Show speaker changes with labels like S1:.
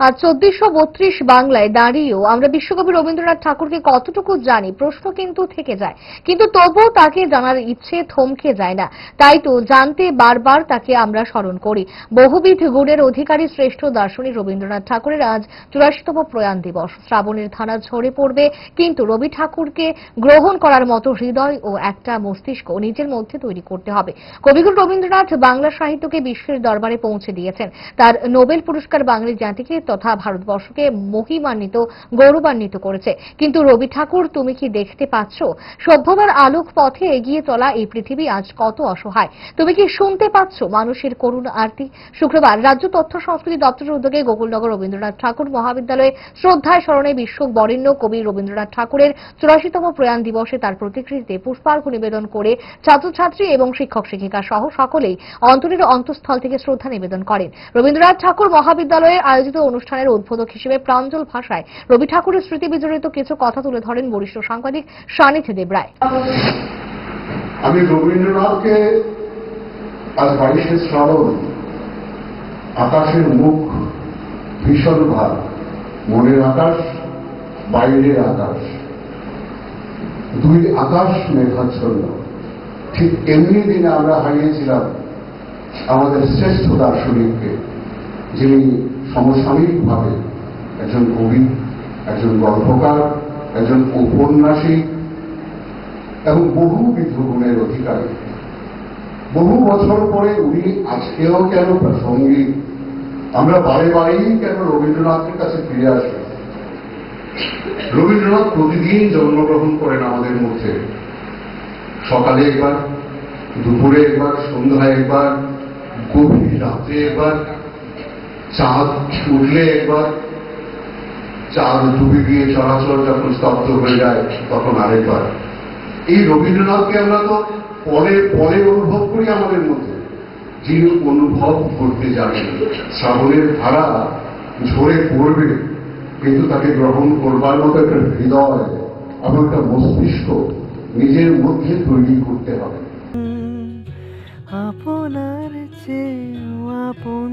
S1: আর চোদ্দশো বত্রিশ বাংলায় দাঁড়িয়েও আমরা বিশ্বকবি রবীন্দ্রনাথ ঠাকুরকে কতটুকু জানি, প্রশ্ন কিন্তু থেকে যায়। কিন্তু তবুও তাকে জানার ইচ্ছে থমকে যায় না। তাই তো জানতে বারবার তাকে আমরা স্মরণ করি। বহুবিধ গুণের অধিকারী শ্রেষ্ঠ দার্শনিক রবীন্দ্রনাথ ঠাকুরের আজ চুরাশিতম প্রয়াণ দিবস। শ্রাবণের ধারা ঝরে পড়বে, কিন্তু রবি ঠাকুরকে গ্রহণ করার মতো হৃদয় ও একটা মস্তিষ্ক নিজের মধ্যে তৈরি করতে হবে। কবিগুরু রবীন্দ্রনাথ বাংলা সাহিত্যকে বিশ্বের দরবারে পৌঁছে দিয়েছেন। তার নোবেল পুরস্কার বাঙালি জাতিকে তথা ভারতবর্ষকে মহিমান্বিত, গৌরবান্বিত করেছে। কিন্তু রবি ঠাকুর, তুমি কি দেখতে পাচ্ছ? সভ্যতার আলোক পথে এগিয়ে চলা এই পৃথিবী আজ কত অসহায়। তুমি কি শুনতে পাচ্ছ মানুষের করুণ আরতি? শুক্রবার রাজ্য তথ্য সংস্কৃতি দপ্তরের উদ্যোগে গোকুলনগর রবীন্দ্রনাথ ঠাকুর মহাবিদ্যালয়ে শ্রদ্ধায় স্মরণে বিশ্ব বরেণ্য কবি রবীন্দ্রনাথ ঠাকুরের চুরাশিতম প্রয়াণ দিবসে তার প্রতিকৃতিতে পুষ্পার্ঘ্য নিবেদন করে ছাত্রছাত্রী এবং শিক্ষক শিক্ষিকা সহ সকলেই অন্তরের অন্তঃস্থল থেকে শ্রদ্ধা নিবেদন করেন। রবীন্দ্রনাথ ঠাকুর মহাবিদ্যালয়ে আয়োজিত অনুষ্ঠানের উদ্বোধক হিসেবে প্রাঞ্জল ভাষায় রবি ঠাকুরের স্মৃতি বিজড়িত কিছু কথা তুলে ধরেন বরিষ্ঠ সাংবাদিক সানিধ দেবরায়।
S2: আমি রবীন্দ্রনাথকে আজ বাইশে শ্রাবণ আকাশের মুখ ভীষণ ভার মনের আকাশ, বাইরের আকাশ। দুই আকাশ মেঘাচ্ছন্ন। ঠিক এমনি দিনে আমরা হারিয়েছিলাম আমাদের শ্রেষ্ঠ দার্শনিককে। যিনি সমসাময়িকভাবে একজন কবি, একজন গল্পকার, একজন ঔপন্যাসিক এবং বহুবিধ গুণের অধিকারী। বহু বছর পরে উনি আজকেও কেন প্রাসঙ্গিক? আমরা বারে বারেই কেন রবীন্দ্রনাথের কাছে ফিরে আসি? রবীন্দ্রনাথ প্রতিদিন জন্মগ্রহণ করেন আমাদের মধ্যে। সকালে একবার, দুপুরে একবার, সন্ধ্যায় একবার, গভীর রাত্রে একবার। চাঁদ উঠলে একবার, চাঁদ ডুবে গিয়ে চলাচল যখন স্তব্ধ হয়ে যায় তখন আরেকবার। এই রবীন্দ্রনাথকে আমরা তো পরে পরে অনুভব করি আমাদের মধ্যে। যিনি অনুভব করতে জানেন, শ্রাবণের ধারা ঝরে পড়বে, কিন্তু তাকে গ্রহণ করবার মতো একটা হৃদয়, এবং একটা মস্তিষ্ক নিজের মধ্যে তৈরি করতে হবে।
S3: আপনার চেয়েও আপন